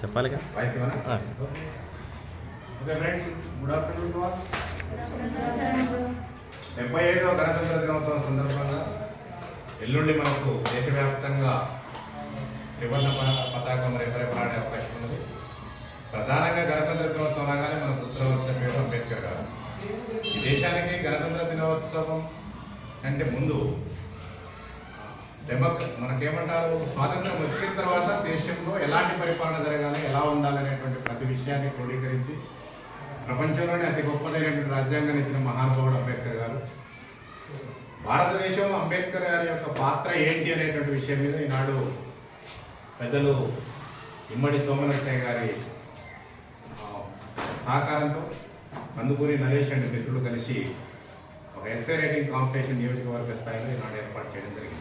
చెప్పాలిగా. Okay friends good afternoon to all డెబ్బై ఐదవ గణతంత్ర దినోత్సవం సందర్భంగా ఎల్లుండి మనకు దేశవ్యాప్తంగా త్రివర్ణ పతాకం రేపరేపలాడే అవకాశం ఉన్నది. ప్రధానంగా గణతంత్ర దినోత్సవం రాగానే మనకు గుర్తురావాల్సిన పేరు అంబేద్కర్ గారు. ఈ దేశానికి గణతంత్ర దినోత్సవం కంటే ముందు డెమోక్ మనకేమంటారు? స్వాతంత్రం వచ్చిన తర్వాత దేశంలో ఎలాంటి పరిపాలన జరగాలి ఎలా ఉండాలనేటువంటి ప్రతి విషయాన్ని క్రోడీకరించి ప్రపంచంలోనే అతి గొప్పదైనటువంటి రాజ్యాంగాన్ని ఇచ్చిన మహానుభావుడు అంబేద్కర్ గారు. భారతదేశంలో అంబేద్కర్ గారి యొక్క పాత్ర ఏంటి అనేటువంటి విషయం మీద ఈనాడు పెద్దలు ఇమ్మడి సోమనరసయ్య గారి సహకారంతో కందుకూరి నరేష్ అండ్ మిత్రులు కలిసి ఒక ఎస్ఏ రైటింగ్ కాంపిటీషన్ నియోజకవర్గ స్థాయిలో ఈనాడు ఏర్పాటు చేయడం జరిగింది.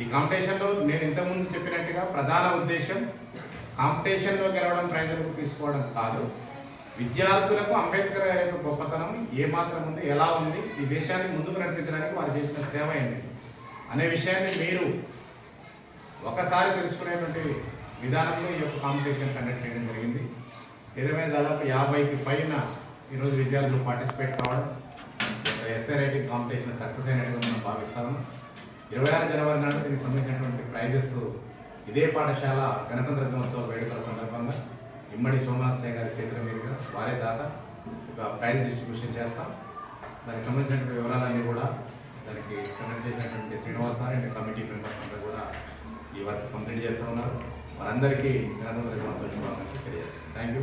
ఈ కాంపిటీషన్లో నేను ఇంతకుముందు చెప్పినట్టుగా ప్రధాన ఉద్దేశం కాంపిటీషన్లో గెలవడం ప్రజలకు తీసుకోవడం కాదు. విద్యార్థులకు అంబేద్కర్ యొక్క గొప్పతనం ఏ మాత్రం ఉంది ఎలా ఉంది ఈ దేశాన్ని ముందుకు నడిపించడానికి వారు చేసిన సేవ ఏంటి? అనే విషయాన్ని మీరు ఒకసారి తెలుసుకునేటువంటి విధానంలో ఈ యొక్క కాంపిటీషన్ కండక్ట్ చేయడం జరిగింది. ఏదేమైనా దాదాపు యాభైకి పైన ఈరోజు విద్యార్థులు పార్టిసిపేట్ కావడం ఎస్ఏ రైటింగ్ కాంపిటీషన్ సక్సెస్ అయినట్టుగా మనం భావిస్తాము. ఇరవై ఆరు జనవరి నాడు దీనికి సంబంధించినటువంటి ప్రైజెస్ ఇదే పాఠశాల గణతంత్ర దినోత్సవ వేడుకల సందర్భంగా ఇమ్మడి సోమనాథ్ సాయి గారి చేతుల మీదుగా వారే దాత ఒక ప్రైజ్ డిస్ట్రిబ్యూషన్ చేస్తాం. దానికి సంబంధించినటువంటి వివరాలన్నీ కూడా దానికి కండక్ట్ చేసినటువంటి శ్రీనివాస అండ్ కమిటీ మెంబర్స్ అందరూ కూడా ఈ వర్క్ కంప్లీట్ చేస్తూ ఉన్నారు. వారందరికీ గణతంత్ర దినోత్సవ శుభాకాంక్షలు తెలియజేస్తాను థ్యాంక్ యూ